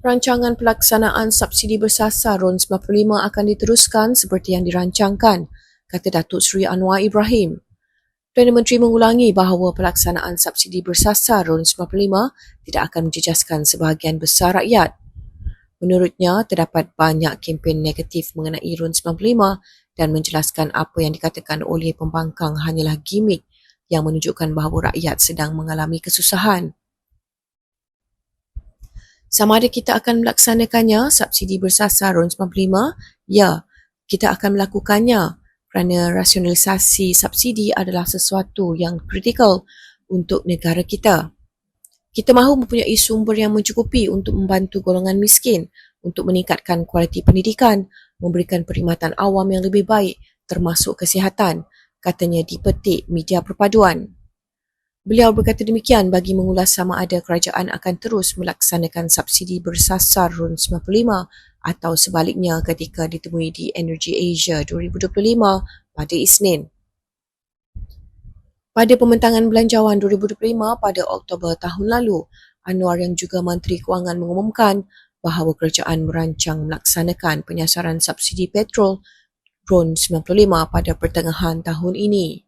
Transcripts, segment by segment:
Rancangan pelaksanaan subsidi bersasar RON 95 akan diteruskan seperti yang dirancangkan, kata Datuk Seri Anwar Ibrahim. Perdana Menteri mengulangi bahawa pelaksanaan subsidi bersasar RON 95 tidak akan menjejaskan sebahagian besar rakyat. Menurutnya, terdapat banyak kempen negatif mengenai RON 95 dan menjelaskan apa yang dikatakan oleh pembangkang hanyalah gimmick yang menunjukkan bahawa rakyat sedang mengalami kesusahan. Sama ada kita akan melaksanakannya subsidi bersasar RON 95? Ya, kita akan melakukannya kerana rasionalisasi subsidi adalah sesuatu yang kritikal untuk negara kita. Kita mahu mempunyai sumber yang mencukupi untuk membantu golongan miskin untuk meningkatkan kualiti pendidikan, memberikan perkhidmatan awam yang lebih baik termasuk kesihatan, katanya di petik media perpaduan. Beliau berkata demikian bagi mengulas sama ada kerajaan akan terus melaksanakan subsidi bersasar RUN 95 atau sebaliknya ketika ditemui di Energy Asia 2025 pada Isnin. Pada pembentangan belanjawan 2025 pada Oktober tahun lalu, Anwar yang juga Menteri Kewangan mengumumkan bahawa kerajaan merancang melaksanakan penyasaran subsidi petrol RON 95 pada pertengahan tahun ini.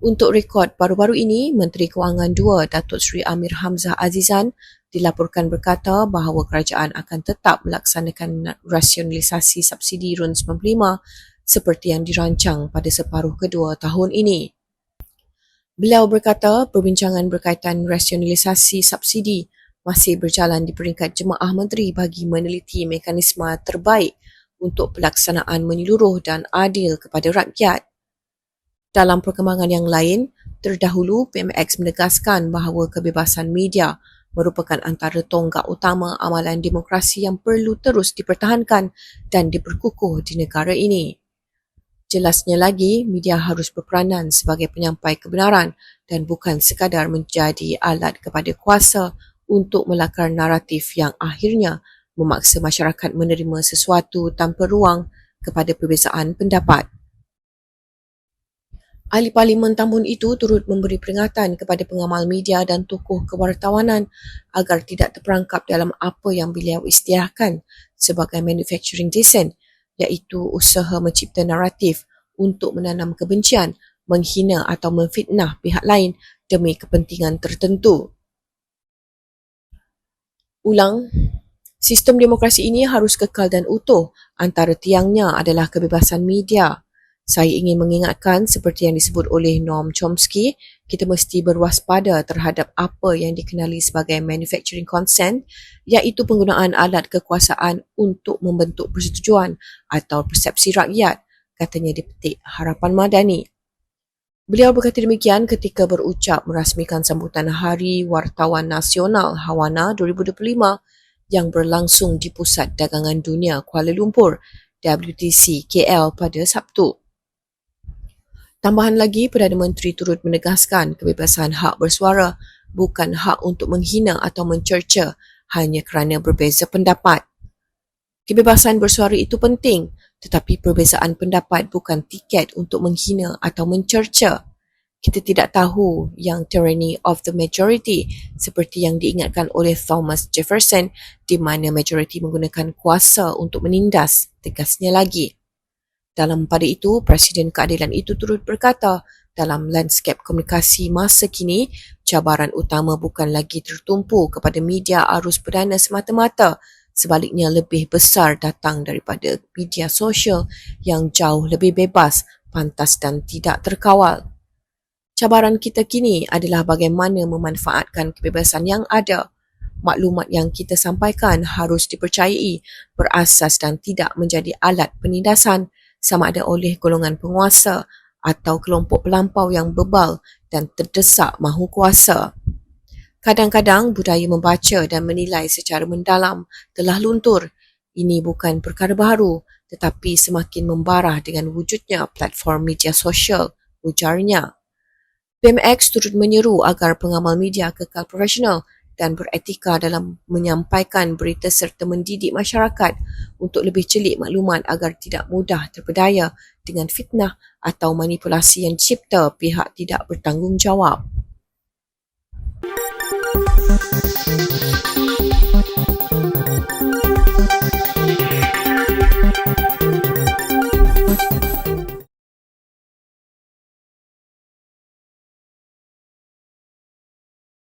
Untuk rekod baru-baru ini, Menteri Kewangan II Datuk Seri Amir Hamzah Azizan dilaporkan berkata bahawa kerajaan akan tetap melaksanakan rasionalisasi subsidi RUN 95 seperti yang dirancang pada separuh kedua tahun ini. Beliau berkata perbincangan berkaitan rasionalisasi subsidi masih berjalan di peringkat jemaah menteri bagi meneliti mekanisme terbaik untuk pelaksanaan menyeluruh dan adil kepada rakyat. Dalam perkembangan yang lain, terdahulu PMX menegaskan bahawa kebebasan media merupakan antara tonggak utama amalan demokrasi yang perlu terus dipertahankan dan diperkukuh di negara ini. Jelasnya lagi, media harus berperanan sebagai penyampai kebenaran dan bukan sekadar menjadi alat kepada kuasa untuk melakar naratif yang akhirnya memaksa masyarakat menerima sesuatu tanpa ruang kepada perbezaan pendapat. Ahli Parlimen Tambun itu turut memberi peringatan kepada pengamal media dan tokoh kewartawanan agar tidak terperangkap dalam apa yang beliau istiahkan sebagai manufacturing dissent iaitu usaha mencipta naratif untuk menanam kebencian, menghina atau memfitnah pihak lain demi kepentingan tertentu. Ulang, sistem demokrasi ini harus kekal dan utuh antara tiangnya adalah kebebasan media, saya ingin mengingatkan seperti yang disebut oleh Noam Chomsky, kita mesti berwaspada terhadap apa yang dikenali sebagai manufacturing consent iaitu penggunaan alat kekuasaan untuk membentuk persetujuan atau persepsi rakyat, katanya di petik Harapan Madani. Beliau berkata demikian ketika berucap merasmikan sambutan Hari Wartawan Nasional Hawana 2025 yang berlangsung di Pusat Dagangan Dunia Kuala Lumpur, WTC KL pada Sabtu. Tambahan lagi, Perdana Menteri turut menegaskan kebebasan hak bersuara bukan hak untuk menghina atau mencerca hanya kerana berbeza pendapat. Kebebasan bersuara itu penting tetapi perbezaan pendapat bukan tiket untuk menghina atau mencerca. Kita tidak tahu yang tyranny of the majority seperti yang diingatkan oleh Thomas Jefferson di mana majority menggunakan kuasa untuk menindas, tegasnya lagi. Dalam pada itu, Presiden Keadilan itu turut berkata, dalam lanskap komunikasi masa kini, cabaran utama bukan lagi tertumpu kepada media arus perdana semata-mata, sebaliknya lebih besar datang daripada media sosial yang jauh lebih bebas, pantas dan tidak terkawal. Cabaran kita kini adalah bagaimana memanfaatkan kebebasan yang ada. Maklumat yang kita sampaikan harus dipercayai, berasas dan tidak menjadi alat penindasan sama ada oleh golongan penguasa atau kelompok pelampau yang bebal dan terdesak mahu kuasa. Kadang-kadang budaya membaca dan menilai secara mendalam telah luntur. Ini bukan perkara baru tetapi semakin membarah dengan wujudnya platform media sosial, ujarnya. BMX turut menyeru agar pengamal media kekal profesional dan beretika dalam menyampaikan berita serta mendidik masyarakat untuk lebih celik maklumat agar tidak mudah terpedaya dengan fitnah atau manipulasi yang cipta pihak tidak bertanggungjawab.